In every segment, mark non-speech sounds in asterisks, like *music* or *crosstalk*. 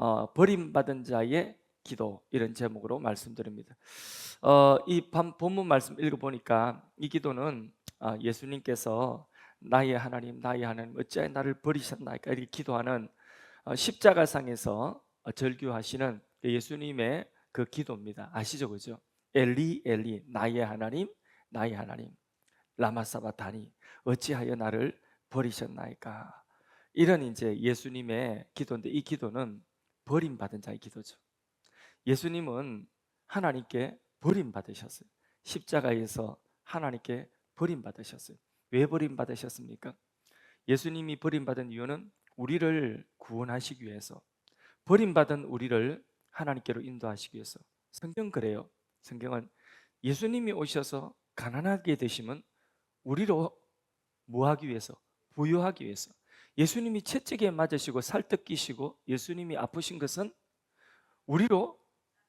어, 버림받은 자의 기도 이런 제목으로 말씀드립니다. 어, 이 반- 본문 말씀 읽어보니까 이 기도는 아, 예수님께서 나의 하나님, 나의 하나님, 어찌하여 나를 버리셨나이까 이렇게 기도하는 어, 십자가상에서 어, 절규하시는 그 예수님의 그 기도입니다. 아시죠, 그죠? 엘리, 엘리, 나의 하나님, 나의 하나님, 라마사바다니, 어찌하여 나를 버리셨나이까? 이런 이제 예수님의 기도인데 이 기도는 버림받은 자의 기도죠. 예수님은 하나님께 버림받으셨어요. 십자가에서 하나님께 버림받으셨어요. 왜 버림받으셨습니까? 예수님이 버림받은 이유는 우리를 구원하시기 위해서 버림받은 우리를 하나님께로 인도하시기 위해서 성경 그래요. 성경은 예수님이 오셔서 가난하게 되시면 우리로 뭐 하기 위해서? 부유하기 위해서. 예수님이 채찍에 맞으시고 살떡 끼시고 예수님이 아프신 것은 우리로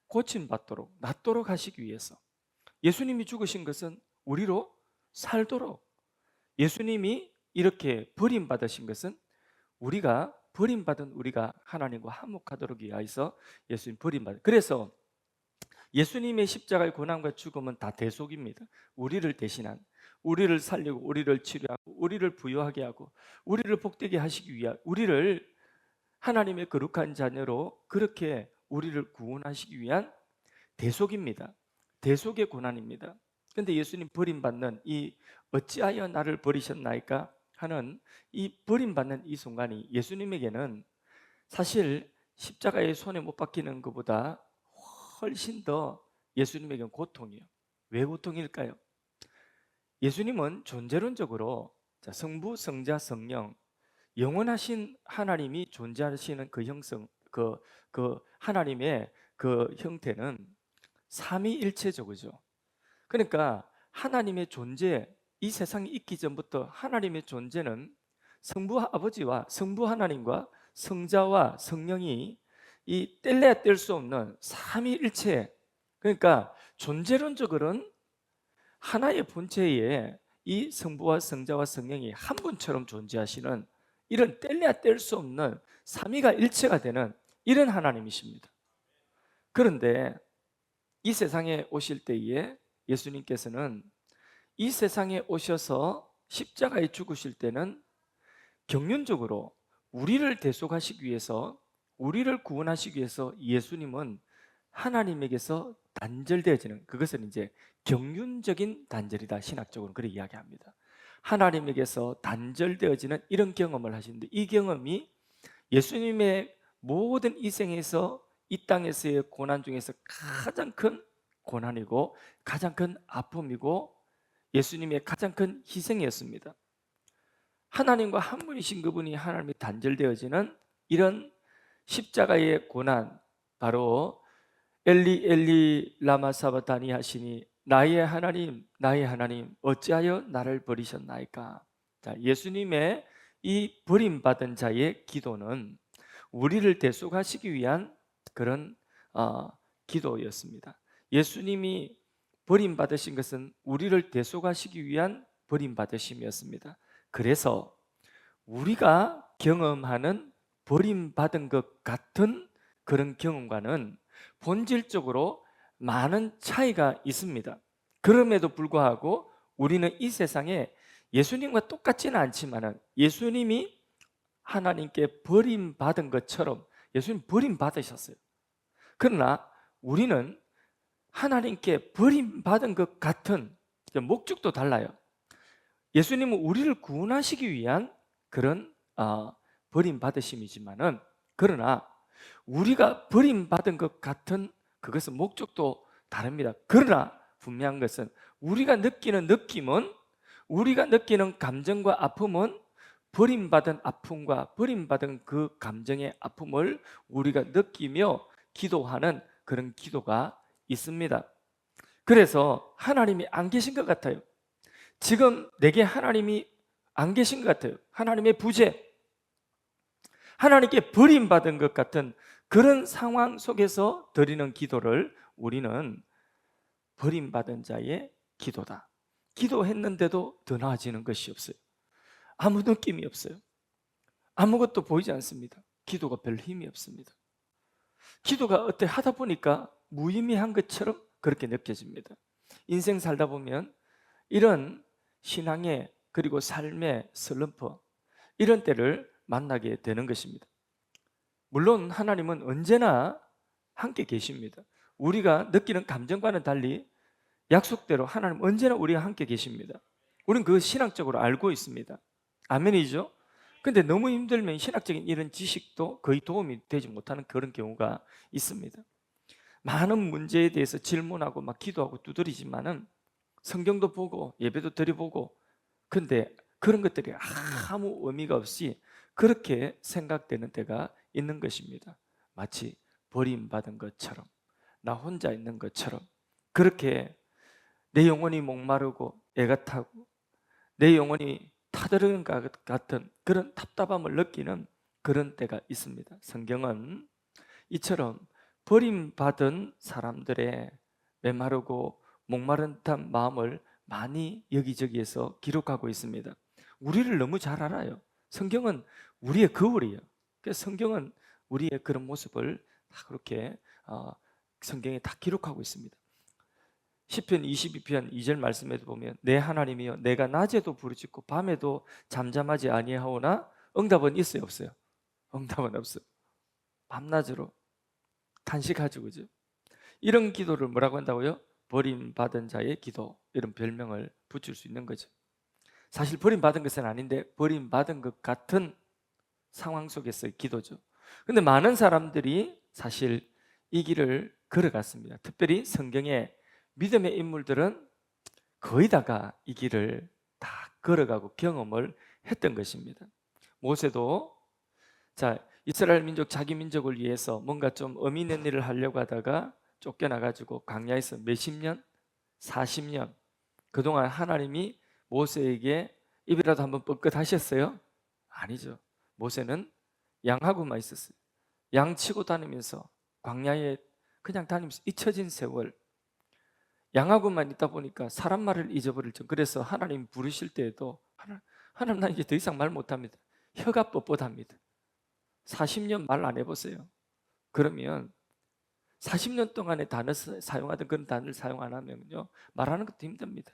고침 받도록 낫도록 하시기 위해서. 예수님이 죽으신 것은 우리로 살도록. 예수님이 이렇게 버림받으신 것은 우리가 버림받은 우리가 하나님과 화목하도록 위하여서 예수님 버림받. 그래서 예수님의 십자가의 고난과 죽음은 다 대속입니다. 우리를 대신한 우리를 살리고 우리를 치료하고 우리를 부유하게 하고 우리를 복되게 하시기 위한 우리를 하나님의 거룩한 자녀로 그렇게 우리를 구원하시기 위한 대속입니다. 대속의 고난입니다. 근데 예수님 버림받는 이 어찌하여 나를 버리셨나이까 하는 이 버림받는 이 순간이 예수님에게는 사실 십자가의 손에 못 박히는 것보다 훨씬 더 예수님에게는 고통이에요. 왜 고통일까요? 예수님은 존재론적으로 자, 성부, 성자, 성령 영원하신 하나님이 존재하시는 그 형성, 그, 그 하나님의 그 형태는 삼위일체적이죠. 그러니까 하나님의 존재, 이 세상이 있기 전부터 하나님의 존재는 성부 아버지와 성부 하나님과 성자와 성령이 이 뗄래야 뗄 수 없는 삼위일체. 그러니까 존재론적으로는 하나의 본체에 이 성부와 성자와 성령이 한 분처럼 존재하시는 이런 뗄래야 뗄 수 없는 삼위가 일체가 되는 이런 하나님이십니다. 그런데 이 세상에 오실 때에 예수님께서는 이 세상에 오셔서 십자가에 죽으실 때는 경륜적으로 우리를 대속하시기 위해서 우리를 구원하시기 위해서 예수님은 하나님에게서 단절되어지는 그것은 이제 경륜적인 단절이다 신학적으로 그렇게 이야기합니다. 하나님에게서 단절되어지는 이런 경험을 하시는데 이 경험이 예수님의 모든 이 생에서 이 땅에서의 고난 중에서 가장 큰 고난이고 가장 큰 아픔이고 예수님의 가장 큰 희생이었습니다. 하나님과 한 분이신 그분이 하나님이 단절되어지는 이런 십자가의 고난 바로 엘리 엘리 라마 사바다니 하시니 나의 하나님 나의 하나님 어찌하여 나를 버리셨나이까? 자 예수님의 이 버림받은 자의 기도는 우리를 대속하시기 위한 그런 어, 기도였습니다. 예수님이 버림받으신 것은 우리를 대속하시기 위한 버림받으심이었습니다. 그래서 우리가 경험하는 버림받은 것 같은 그런 경험과는 본질적으로 많은 차이가 있습니다. 그럼에도 불구하고 우리는 이 세상에 예수님과 똑같지는 않지만은 예수님이 하나님께 버림받은 것처럼 예수님 버림받으셨어요. 그러나 우리는 하나님께 버림받은 것 같은 목적도 달라요. 예수님은 우리를 구원하시기 위한 그런 어, 버림받으심이지만은 그러나 우리가 버림받은 것 같은 그것은 목적도 다릅니다. 그러나 분명한 것은 우리가 느끼는 느낌은 우리가 느끼는 감정과 아픔은 버림받은 아픔과 버림받은 그 감정의 아픔을 우리가 느끼며 기도하는 그런 기도가 있습니다. 그래서 하나님이 안 계신 것 같아요. 지금 내게 하나님이 안 계신 것 같아요. 하나님의 부재. 하나님께 버림받은 것 같은 그런 상황 속에서 드리는 기도를 우리는 버림받은 자의 기도다. 기도했는데도 더 나아지는 것이 없어요. 아무 느낌이 없어요. 아무것도 보이지 않습니다. 기도가 별 힘이 없습니다. 기도가 어때 하다 보니까 무의미한 것처럼 그렇게 느껴집니다. 인생 살다 보면 이런 신앙의 그리고 삶의 슬럼프 이런 때를 만나게 되는 것입니다. 물론 하나님은 언제나 함께 계십니다. 우리가 느끼는 감정과는 달리 약속대로 하나님 언제나 우리가 함께 계십니다. 우리는 그 신앙적으로 알고 있습니다. 아멘이죠? 근데 너무 힘들면 신학적인 이런 지식도 거의 도움이 되지 못하는 그런 경우가 있습니다. 많은 문제에 대해서 질문하고 막 기도하고 두드리지만은 성경도 보고 예배도 드려보고 근데 그런 것들이 아무 의미가 없이 그렇게 생각되는 때가 있는 것입니다. 마치 버림받은 것처럼 나 혼자 있는 것처럼 그렇게 내 영혼이 목마르고 애가 타고 내 영혼이 타들은 것 같은 그런 답답함을 느끼는 그런 때가 있습니다. 성경은 이처럼 버림받은 사람들의 메마르고 목마른 듯한 마음을 많이 여기저기에서 기록하고 있습니다. 우리를 너무 잘 알아요. 성경은 우리의 거울이에요. 그래서 성경은 우리의 그런 모습을 다 그렇게 어, 성경에 다 기록하고 있습니다. 시편 22편 2절 말씀에도 보면 내 하나님이여 내가 낮에도 부르짖고 밤에도 잠잠하지 아니하오나 응답은 있어요 없어요? 응답은 없어요. 밤낮으로 탄식하죠 그죠? 이런 기도를 뭐라고 한다고요? 버림받은 자의 기도 이런 별명을 붙일 수 있는 거죠. 사실 버림받은 것은 아닌데 버림받은 것 같은 상황 속에서의 기도죠. 근데 많은 사람들이 사실 이 길을 걸어갔습니다. 특별히 성경에 믿음의 인물들은 거의 다가 이 길을 다 걸어가고 경험을 했던 것입니다. 모세도 자 이스라엘 민족 자기 민족을 위해서 뭔가 좀 의미 있는 일을 하려고 하다가 쫓겨나 가지고 광야에서 몇십 년, 40년 그동안 하나님이 모세에게 입이라도 한번 뻗긋하셨어요? 아니죠. 모세는 양하고만 있었어요. 양 치고 다니면서 광야에 그냥 다니면서 잊혀진 세월 양하고만 있다 보니까 사람 말을 잊어버릴죠. 그래서 하나님 부르실 때에도 하나, 하나님 나 이제 더 이상 말 못합니다. 혀가 뻣뻣합니다. 40년 말 안 해보세요. 그러면 40년 동안의 단어 사용하던 그런 단어를 사용 안 하면요 말하는 것도 힘듭니다.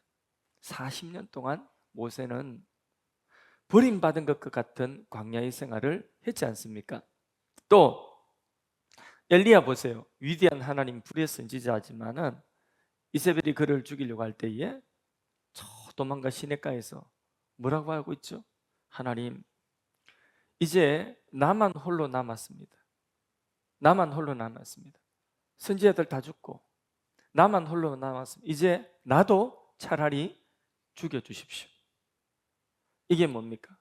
40년 동안 모세는 버림받은 것 같은 광야의 생활을 했지 않습니까? 또 엘리야 보세요. 위대한 하나님 불의 선지자지만은 이세벨이 그를 죽이려고 할 때에 저 도망가 시내가에서 뭐라고 하고 있죠? 하나님 이제 나만 홀로 남았습니다. 나만 홀로 남았습니다. 선지자들 다 죽고 나만 홀로 남았습니다. 이제 나도 차라리 죽여 주십시오. 이게 뭡니까?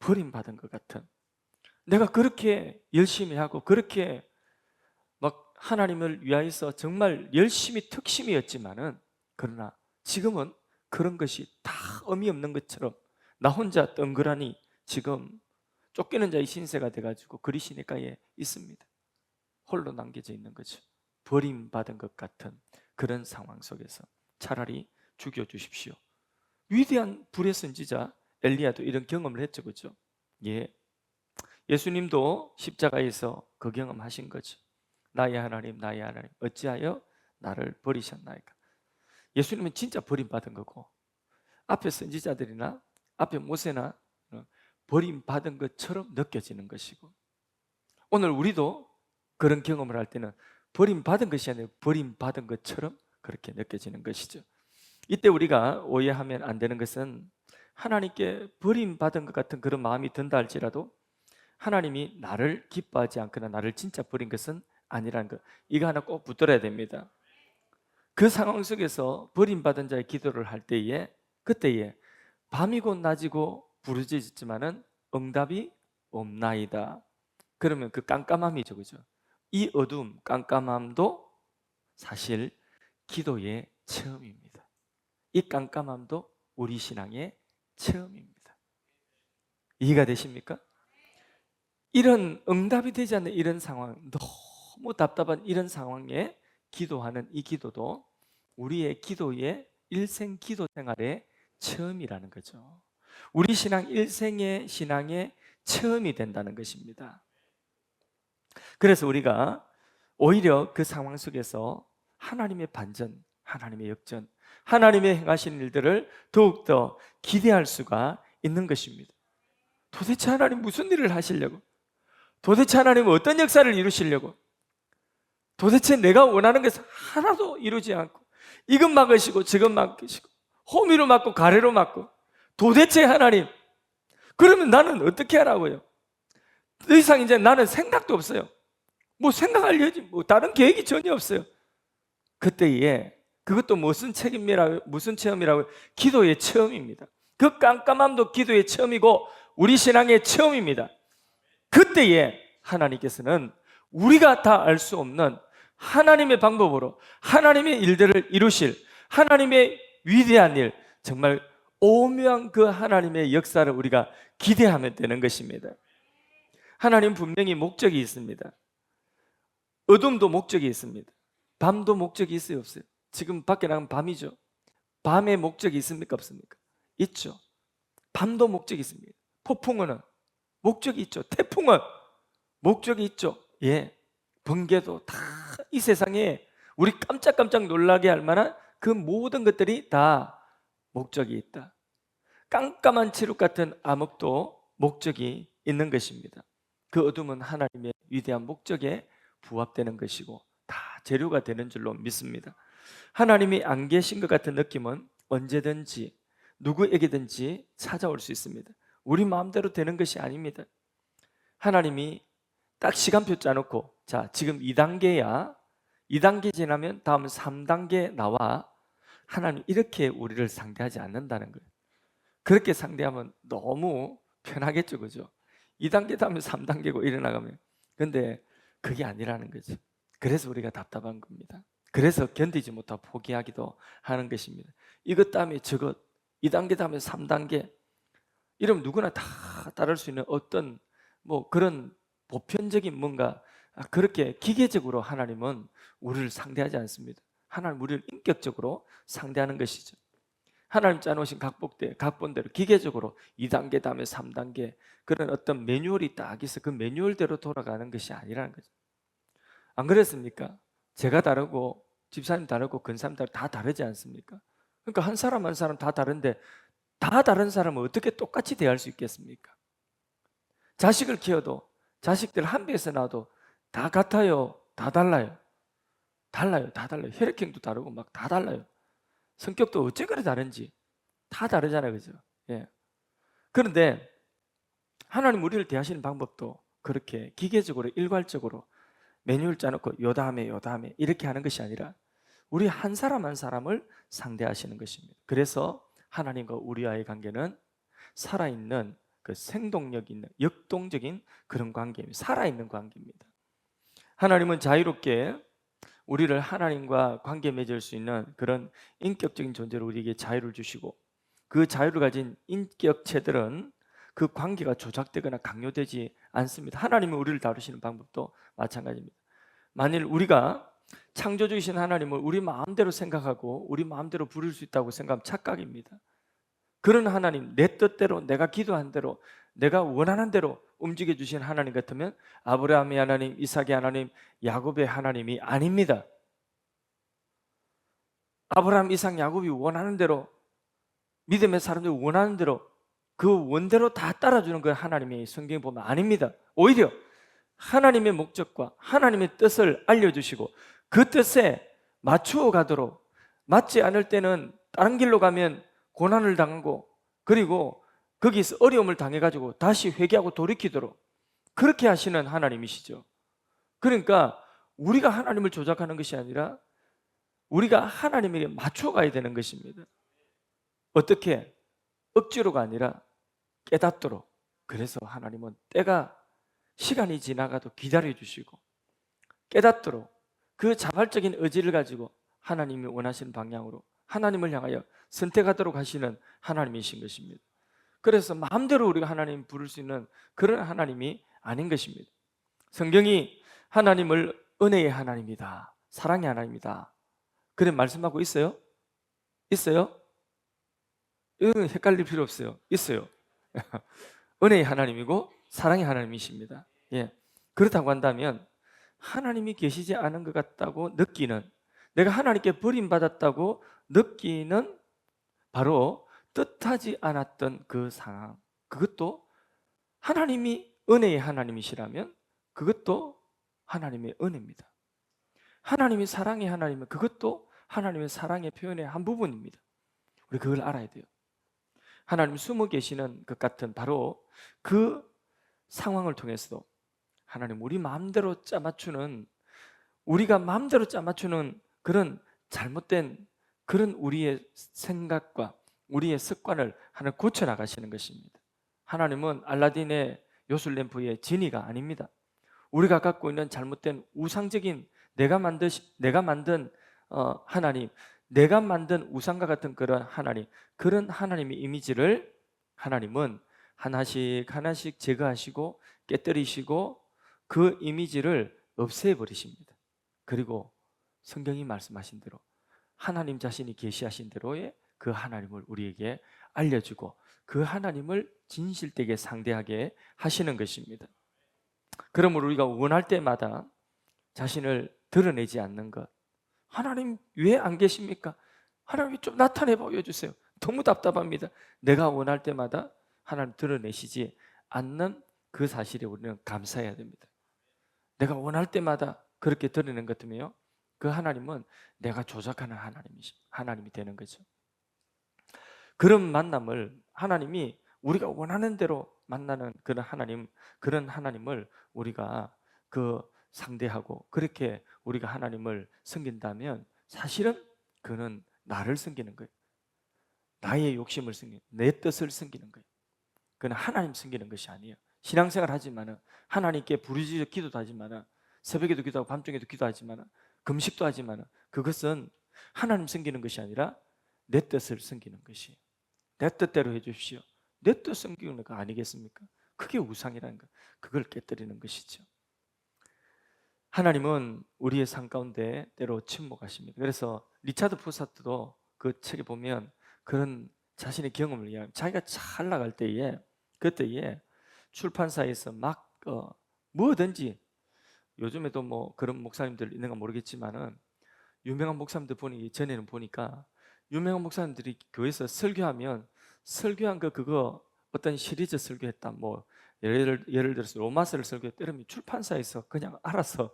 버림받은 것 같은. 내가 그렇게 열심히 하고 그렇게 하나님을 위하여서 정말 열심히 특심이었지만은 그러나 지금은 그런 것이 다 의미 없는 것처럼 나 혼자 덩그라니 지금 쫓기는 자의 신세가 돼가지고 그리시니까에 있습니다. 홀로 남겨져 있는 거죠. 버림받은 것 같은 그런 상황 속에서 차라리 죽여주십시오. 위대한 불의 선지자 엘리야도 이런 경험을 했죠, 그죠? 예. 예수님도 십자가에서 그 경험하신 거죠. 나의 하나님, 나의 하나님, 어찌하여 나를 버리셨나이까? 예수님은 진짜 버림받은 거고, 앞에 선지자들이나 앞에 모세나 어, 버림받은 것처럼 느껴지는 것이고, 오늘 우리도 그런 경험을 할 때는 버림받은 것이 아니라 버림받은 것처럼 그렇게 느껴지는 것이죠. 이때 우리가 오해하면 안 되는 것은 하나님께 버림받은 것 같은 그런 마음이 든다 할지라도 하나님이 나를 기뻐하지 않거나 나를 진짜 버린 것은 아니라는 것. 이거 하나 꼭 붙들어야 됩니다. 그 상황 속에서 버림받은 자의 기도를 할 때에 그때에 밤이고 낮이고 부르짖지만은 응답이 없나이다. 그러면 그 깜깜함이죠, 그죠? 이 어둠, 깜깜함도 사실 기도의 체험입니다. 이 깜깜함도 우리 신앙의 체험입니다. 이해가 되십니까? 이런 응답이 되지 않는 이런 상황 너무 답답한 이런 상황에 기도하는 이 기도도 우리의 기도의 일생 기도 생활의 처음이라는 거죠. 우리 신앙 일생의 신앙의 처음이 된다는 것입니다. 그래서 우리가 오히려 그 상황 속에서 하나님의 반전, 하나님의 역전, 하나님의 행하신 일들을 더욱더 기대할 수가 있는 것입니다. 도대체 하나님 무슨 일을 하시려고? 도대체 하나님 어떤 역사를 이루시려고? 도대체 내가 원하는 것을 하나도 이루지 않고 이것 막으시고 저것 막으시고 호미로 막고 가래로 막고 도대체 하나님 그러면 나는 어떻게 하라고요? 더 이상 이제 나는 생각도 없어요. 뭐 생각할 여지 뭐 다른 계획이 전혀 없어요. 그때에 그것도 무슨 책임이라고 무슨 체험이라고 기도의 체험입니다. 그 깜깜함도 기도의 체험이고 우리 신앙의 체험입니다. 그때에 하나님께서는 우리가 다 알 수 없는 하나님의 방법으로 하나님의 일들을 이루실 하나님의 위대한 일 정말 오묘한 그 하나님의 역사를 우리가 기대하면 되는 것입니다. 하나님 분명히 목적이 있습니다. 어둠도 목적이 있습니다. 밤도 목적이 있어요, 없어요? 지금 밖에 나가면 밤이죠. 밤에 목적이 있습니까, 없습니까? 있죠. 밤도 목적이 있습니다. 폭풍은 목적이 있죠. 태풍은 목적이 있죠. 예. 번개도 다 이 세상에 우리 깜짝깜짝 놀라게 할 만한 그 모든 것들이 다 목적이 있다. 깜깜한 칠흑 같은 암흑도 목적이 있는 것입니다. 그 어둠은 하나님의 위대한 목적에 부합되는 것이고 다 재료가 되는 줄로 믿습니다. 하나님이 안 계신 것 같은 느낌은 언제든지 누구에게든지 찾아올 수 있습니다. 우리 마음대로 되는 것이 아닙니다. 하나님이 딱 시간표 짜놓고 자 지금 2단계야 2단계 지나면 다음 3단계 나와 하나님 이렇게 우리를 상대하지 않는다는 거예요. 그렇게 상대하면 너무 편하겠죠, 그죠? 2단계 다음에 3단계고 일어나가면. 근데 그게 아니라는 거죠. 그래서 우리가 답답한 겁니다. 그래서 견디지 못하고 포기하기도 하는 것입니다. 이것 다음에 저것, 2단계 다음에 3단계. 이러면 누구나 다 따를 수 있는 어떤 뭐 그런 보편적인 뭔가 아, 그렇게 기계적으로 하나님은 우리를 상대하지 않습니다. 하나님 우리를 인격적으로 상대하는 것이죠. 하나님 짜놓으신 각복대, 각본대로 기계적으로 2단계 다음에 3단계 그런 어떤 매뉴얼이 딱 있어 그 매뉴얼대로 돌아가는 것이 아니라는 거죠. 안 그랬습니까? 제가 다르고 집사님 다르고 근사님 다르고 다 다르지 않습니까? 그러니까 한 사람 한 사람 다 다른데 다 다른 사람은 어떻게 똑같이 대할 수 있겠습니까? 자식을 키워도 자식들 한 배에서 나도 다 같아요. 다 달라요. 달라요. 다 달라요. 혈액형도 다르고 막 다 달라요. 성격도 어째 그래 다른지 다 다르잖아요. 그죠? 예. 그런데 하나님 우리를 대하시는 방법도 그렇게 기계적으로 일괄적으로 매뉴얼 짜놓고 요 다음에 요 다음에 이렇게 하는 것이 아니라 우리 한 사람 한 사람을 상대하시는 것입니다. 그래서 하나님과 우리와의 관계는 살아있는 그 생동력 있는 역동적인 그런 관계입니다. 살아있는 관계입니다. 하나님은 자유롭게 우리를 하나님과 관계 맺을 수 있는 그런 인격적인 존재로 우리에게 자유를 주시고 그 자유를 가진 인격체들은 그 관계가 조작되거나 강요되지 않습니다. 하나님은 우리를 다루시는 방법도 마찬가지입니다. 만일 우리가 창조주이신 하나님을 우리 마음대로 생각하고 우리 마음대로 부를 수 있다고 생각하면 착각입니다. 그런 하나님, 내 뜻대로, 내가 기도한 대로, 내가 원하는 대로 움직여 주신 하나님 같으면 아브라함의 하나님, 이삭의 하나님, 야곱의 하나님이 아닙니다. 아브라함, 이삭, 야곱이 원하는 대로 믿음의 사람들이 원하는 대로 그 원대로 다 따라주는 그 하나님의 성경에 보면 아닙니다. 오히려 하나님의 목적과 하나님의 뜻을 알려주시고 그 뜻에 맞추어 가도록 맞지 않을 때는 다른 길로 가면 고난을 당하고 그리고 거기서 어려움을 당해가지고 다시 회개하고 돌이키도록 그렇게 하시는 하나님이시죠. 그러니까 우리가 하나님을 조작하는 것이 아니라 우리가 하나님에게 맞춰 가야 되는 것입니다. 어떻게? 억지로가 아니라 깨닫도록. 그래서 하나님은 때가 시간이 지나가도 기다려 주시고 깨닫도록 그 자발적인 의지를 가지고 하나님이 원하시는 방향으로 하나님을 향하여 선택하도록 하시는 하나님이신 것입니다. 그래서 마음대로 우리가 하나님 부를 수 있는 그런 하나님이 아닌 것입니다. 성경이 하나님을 은혜의 하나님이다. 사랑의 하나님이다. 그래 말씀하고 있어요? 있어요? 이건 헷갈릴 필요 없어요. 있어요. *laughs* 은혜의 하나님이고 사랑의 하나님이십니다. 예. 그렇다고 한다면 하나님이 계시지 않은 것 같다고 느끼는 내가 하나님께 버림받았다고 느끼는 바로 뜻하지 않았던 그 상황 그것도 하나님이 은혜의 하나님이시라면 그것도 하나님의 은혜입니다. 하나님이 사랑의 하나님은 그것도 하나님의 사랑의 표현의 한 부분입니다. 우리 그걸 알아야 돼요. 하나님 숨어 계시는 것 같은 바로 그 상황을 통해서도 하나님 우리 마음대로 짜맞추는 우리가 마음대로 짜맞추는 그런 잘못된 그런 우리의 생각과 우리의 습관을 하나 고쳐 나가시는 것입니다. 하나님은 알라딘의 요술램프의 진이가 아닙니다. 우리가 갖고 있는 잘못된 우상적인 내가 만드 내가 만든 어, 하나님, 내가 만든 우상과 같은 그런 하나님, 그런 하나님의 이미지를 하나님은 하나씩 하나씩 제거하시고 깨뜨리시고 그 이미지를 없애 버리십니다. 그리고 성경이 말씀하신 대로 하나님 자신이 계시하신 대로의 그 하나님을 우리에게 알려주고 그 하나님을 진실되게 상대하게 하시는 것입니다. 그러므로 우리가 원할 때마다 자신을 드러내지 않는 것. 하나님 왜 안 계십니까? 하나님 좀 나타내 보여주세요. 너무 답답합니다. 내가 원할 때마다 하나님 드러내시지 않는 그 사실에 우리는 감사해야 됩니다. 내가 원할 때마다 그렇게 드러내는 것 같으면요. 그 하나님은 내가 조작하는 하나님이시, 하나님이 되는 거죠. 그런 만남을 하나님이 우리가 원하는 대로 만나는 그런 하나님, 그런 하나님을 우리가 그 상대하고 그렇게 우리가 하나님을 섬긴다면 사실은 그는 나를 섬기는 거예요. 나의 욕심을 섬기는, 내 뜻을 섬기는 거예요. 그는 하나님 섬기는 것이 아니에요. 신앙생활 하지만은 하나님께 부르짖어 기도도 하지만은 새벽에도 기도하고 밤중에도 기도하지만은 금식도 하지만은 그것은 하나님 섬기는 것이 아니라 내 뜻을 섬기는 것이에요. 내 뜻대로 해 주십시오. 내 뜻 섬기는 거 아니겠습니까? 그게 우상이라는 거. 그걸 깨뜨리는 것이죠. 하나님은 우리의 삶 가운데 때로 침묵하십니다. 그래서 리차드 포사트도 그 책에 보면 그런 자신의 경험을 이야기 자기가 잘 나갈 때에 그때에 출판사에서 막 어, 뭐든지 요즘에도 뭐 그런 목사님들 있는가 모르겠지만은 유명한 목사님들 보니 전에는 보니까 유명한 목사님들이 교회에서 설교하면 설교한 거 그거 어떤 시리즈 설교했다. 뭐 예를 예를 들어서 로마서를 설교했다. 이러면 출판사에서 그냥 알아서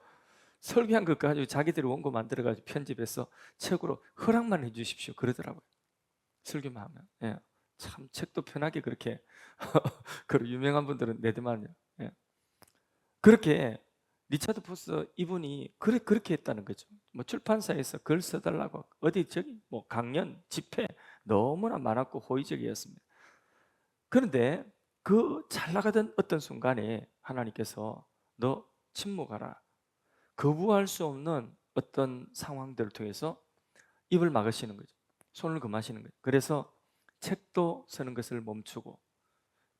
설교한 것 가지고 자기들이 원고 만들어 가지고 편집해서 책으로 허락만 해 주십시오 그러더라고요 설교만 하면 예. 참 책도 편하게 그렇게 *laughs* 그 유명한 분들은 내드만요 예. 그렇게 리차드 포스 이분이 그래, 그렇게 했다는 거죠. 뭐 출판사에서 글 써달라고 어디 저기 뭐 강연, 집회 너무나 많았고 호의적이었습니다. 그런데 그 잘 나가던 어떤 순간에 하나님께서 너 침묵하라. 거부할 수 없는 어떤 상황들을 통해서 입을 막으시는 거죠. 손을 금하시는 거죠. 그래서 책도 쓰는 것을 멈추고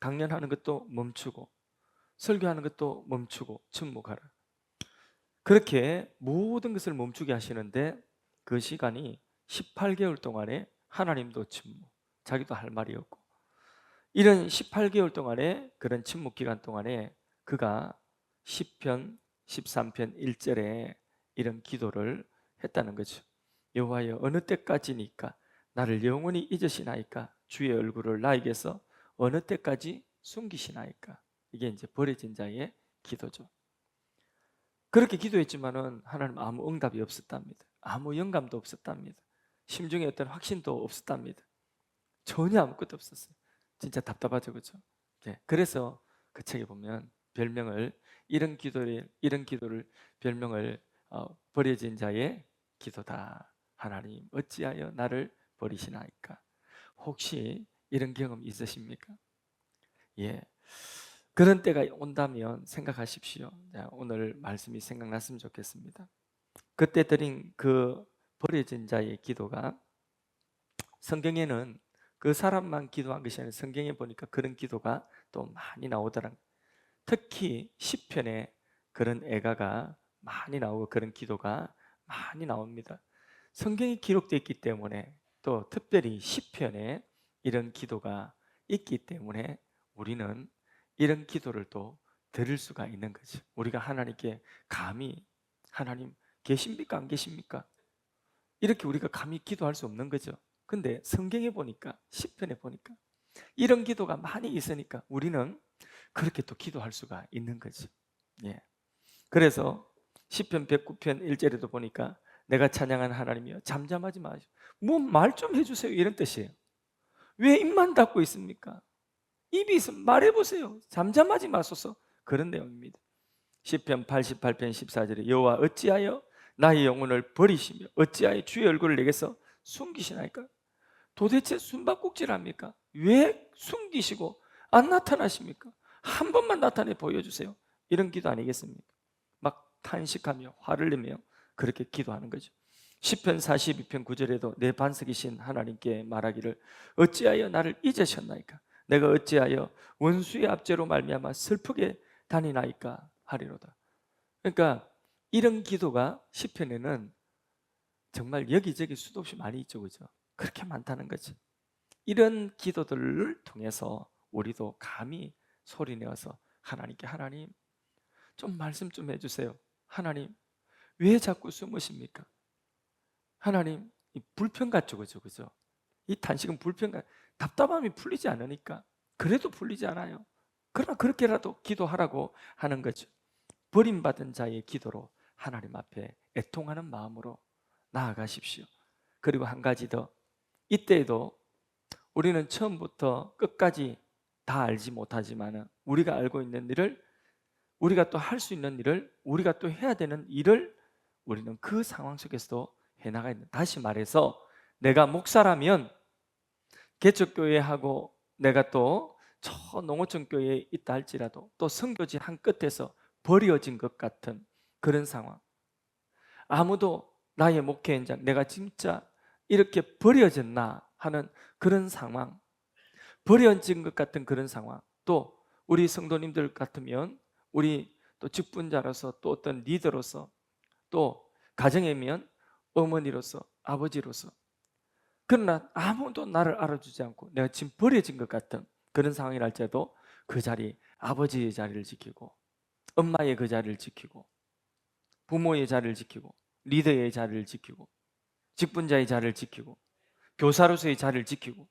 강연하는 것도 멈추고 설교하는 것도 멈추고 침묵하라. 그렇게 모든 것을 멈추게 하시는데 그 시간이 18개월 동안에 하나님도 침묵, 자기도 할 말이 없고 이런 18개월 동안에 그런 침묵 기간 동안에 그가 10편, 13편 1절에 이런 기도를 했다는 거죠. 여호와여 어느 때까지니까 나를 영원히 잊으시나이까 주의 얼굴을 나에게서 어느 때까지 숨기시나이까 이게 이제 버려진 자의 기도죠. 그렇게 기도했지만은 하나님 아무 응답이 없었답니다. 아무 영감도 없었답니다. 심중에 어떤 확신도 없었답니다. 전혀 아무것도 없었어요. 진짜 답답하죠, 그렇죠? 네. 그래서 그 책에 보면 별명을 이런 기도를 이런 기도를 별명을 어, 버려진 자의 기도다. 하나님 어찌하여 나를 버리시나이까? 혹시 이런 경험 있으십니까? 예. 그런 때가 온다면 생각하십시오. 오늘 말씀이 생각났으면 좋겠습니다. 그때 드린 그 버려진 자의 기도가 성경에는 그 사람만 기도한 것이 아니라 성경에 보니까 그런 기도가 또 많이 나오더라. 특히 시편에 그런 애가가 많이 나오고 그런 기도가 많이 나옵니다. 성경이 기록되어 있기 때문에 또 특별히 시편에 이런 기도가 있기 때문에 우리는 이런 기도를 또 들을 수가 있는 거죠. 우리가 하나님께 감히 하나님 계십니까 안 계십니까? 이렇게 우리가 감히 기도할 수 없는 거죠. 근데 성경에 보니까 시편에 보니까 이런 기도가 많이 있으니까 우리는 그렇게 또 기도할 수가 있는 거죠. 예. 그래서 시편 109편 1절에도 보니까 내가 찬양한 하나님이여 잠잠하지 마시고 뭐말좀 해주세요 이런 뜻이에요. 왜 입만 닫고 있습니까? 입이 있으면 말해보세요. 잠잠하지 마소서 그런 내용입니다. 시편 88편 14절에 여호와 어찌하여 나의 영혼을 버리시며 어찌하여 주의 얼굴을 내게서 숨기시나이까? 도대체 숨바꼭질합니까? 왜 숨기시고 안 나타나십니까? 한 번만 나타내 보여주세요. 이런 기도 아니겠습니까? 막 탄식하며 화를 내며 그렇게 기도하는 거죠. 시편 42편 9절에도 내 반석이신 하나님께 말하기를 어찌하여 나를 잊으셨나이까? 내가 어찌하여 원수의 압제로 말미암아 슬프게 다니나이까 하리로다. 그러니까 이런 기도가 시편에는 정말 여기저기 수도 없이 많이 있죠, 그죠? 그렇게 많다는 거지. 이런 기도들을 통해서 우리도 감히 소리 내어서 하나님께 하나님 좀 말씀 좀 해주세요. 하나님 왜 자꾸 숨으십니까? 하나님 이 불편 같죠, 그죠, 그죠? 이 탄식은 불편 같, 답답함이 풀리지 않으니까 그래도 풀리지 않아요. 그러나 그렇게라도 기도하라고 하는 거죠. 버림받은 자의 기도로 하나님 앞에 애통하는 마음으로 나아가십시오. 그리고 한 가지 더 이때에도 우리는 처음부터 끝까지 다 알지 못하지만 우리가 알고 있는 일을 우리가 또 할 수 있는 일을 우리가 또 해야 되는 일을 우리는 그 상황 속에서도 해나가 있는. 다시 말해서 내가 목사라면 개척교회하고 내가 또 저 농어촌 교회에 있다 할지라도 또 선교지 한 끝에서 버려진 것 같은 그런 상황. 아무도 나의 목회 현장 내가 진짜 이렇게 버려졌나 하는 그런 상황 버려진 것 같은 그런 상황 또 우리 성도님들 같으면 우리 또 직분자로서 또 어떤 리더로서 또 가정이면 어머니로서 아버지로서 그러나 아무도 나를 알아주지 않고 내가 지금 버려진 것 같은 그런 상황이랄 때도 그 자리 아버지의 자리를 지키고 엄마의 그 자리를 지키고 부모의 자리를 지키고 리더의 자리를 지키고 직분자의 자리를 지키고 교사로서의 자리를 지키고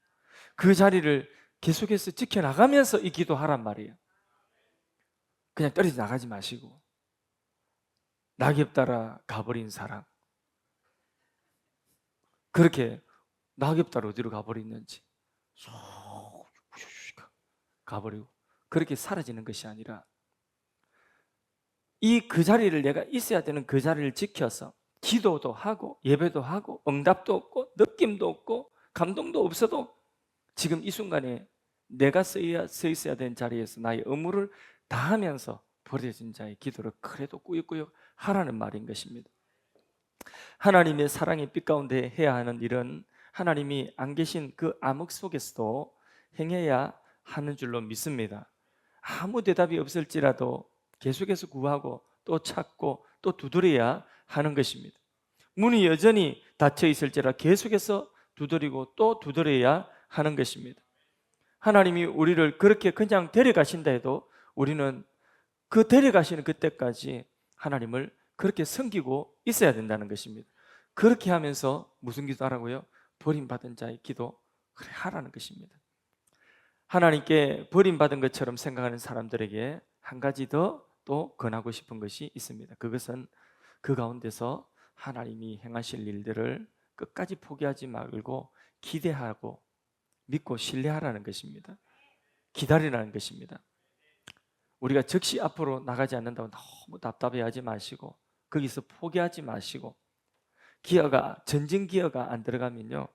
그 자리를 계속해서 지켜나가면서 이 기도하란 말이에요. 그냥 떨어져 나가지 마시고 낙엽 따라 가버린 사람. 그렇게 낙엽 따라 어디로 가버렸는지 쏙 가버리고 그렇게 사라지는 것이 아니라 이 그 자리를 내가 있어야 되는 그 자리를 지켜서 기도도 하고 예배도 하고 응답도 없고 느낌도 없고 감동도 없어도 지금 이 순간에 내가 서 있어야 되는 자리에서 나의 의무를 다하면서 버려진 자의 기도를 그래도 꾸역꾸역 하라는 말인 것입니다. 하나님의 사랑의 빛 가운데 해야 하는 일은 하나님이 안 계신 그 암흑 속에서도 행해야 하는 줄로 믿습니다. 아무 대답이 없을지라도 계속해서 구하고 또 찾고 또 두드려야 하는 것입니다. 문이 여전히 닫혀 있을지라 계속해서 두드리고 또 두드려야 하는 것입니다. 하나님이 우리를 그렇게 그냥 데려가신다 해도 우리는 그 데려가시는 그때까지 하나님을 그렇게 섬기고 있어야 된다는 것입니다. 그렇게 하면서 무슨 기도 하라고요? 버림받은 자의 기도 그래 하라는 것입니다. 하나님께 버림받은 것처럼 생각하는 사람들에게 한 가지 더 또 권하고 싶은 것이 있습니다. 그것은 그 가운데서 하나님이 행하실 일들을 끝까지 포기하지 말고 기대하고 믿고 신뢰하라는 것입니다. 기다리라는 것입니다. 우리가 즉시 앞으로 나가지 않는다고 너무 답답해하지 마시고 거기서 포기하지 마시고 기어가 전진 기어가 안 들어가면요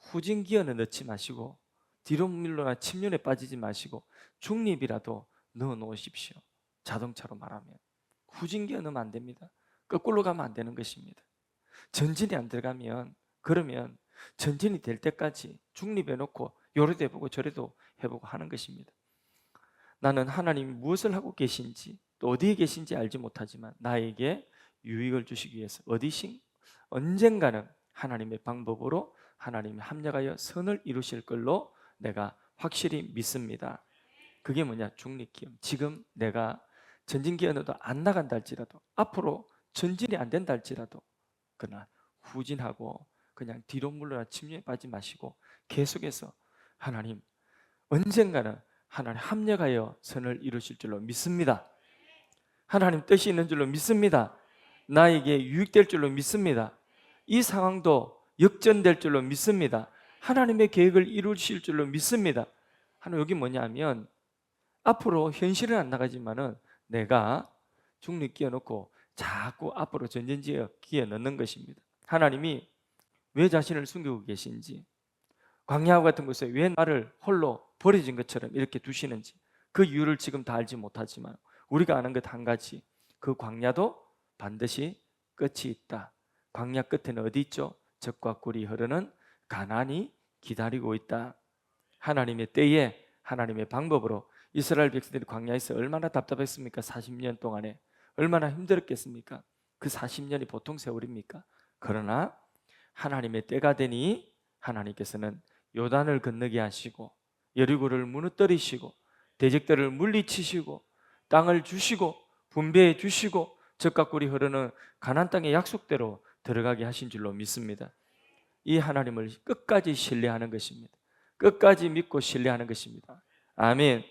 후진 기어는 넣지 마시고 뒤로 밀로나 침륜에 빠지지 마시고 중립이라도 넣어 놓으십시오. 자동차로 말하면 후진 기어 넣으면 안 됩니다. 거꾸로 가면 안 되는 것입니다. 전진이 안 들어가면 그러면 전진이 될 때까지 중립해 놓고 요래도 해보고 저래도 해보고 하는 것입니다. 나는 하나님이 무엇을 하고 계신지 또 어디에 계신지 알지 못하지만 나에게 유익을 주시기 위해서 어디신 언젠가는 하나님의 방법으로 하나님이 합력하여 선을 이루실 걸로 내가 확실히 믿습니다. 그게 뭐냐? 중립기업. 지금 내가 전진기업도 안 나간다 할지라도 앞으로 전진이 안 된다 할지라도 그러나 후진하고 그냥 뒤로 물러나 침략에 빠지 마시고 계속해서 하나님 언젠가는 하나님 합력하여 선을 이루실 줄로 믿습니다. 하나님 뜻이 있는 줄로 믿습니다. 나에게 유익될 줄로 믿습니다. 이 상황도 역전될 줄로 믿습니다. 하나님의 계획을 이루실 줄로 믿습니다. 하나 여기 뭐냐면 앞으로 현실은 안 나가지만은 내가 중립 끼워놓고 자꾸 앞으로 전전지에 끼워 넣는 것입니다. 하나님이 왜 자신을 숨기고 계신지 광야와 같은 곳에 왜 나를 홀로 버려진 것처럼 이렇게 두시는지 그 이유를 지금 다 알지 못하지만 우리가 아는 것 한 가지 그 광야도 반드시 끝이 있다. 광야 끝에는 어디 있죠? 적과 꿀이 흐르는 가난이 기다리고 있다. 하나님의 때에 하나님의 방법으로 이스라엘 백성들이 광야에서 얼마나 답답했습니까? 40년 동안에 얼마나 힘들었겠습니까? 그 40년이 보통 세월입니까? 그러나 하나님의 때가 되니 하나님께서는 요단을 건너게 하시고 여리고를 무너뜨리시고 대적들을 물리치시고 땅을 주시고 분배해 주시고 적과 꿀이 흐르는 가난 땅의 약속대로 들어가게 하신 줄로 믿습니다. 이 하나님을 끝까지 신뢰하는 것입니다. 끝까지 믿고 신뢰하는 것입니다. 아멘.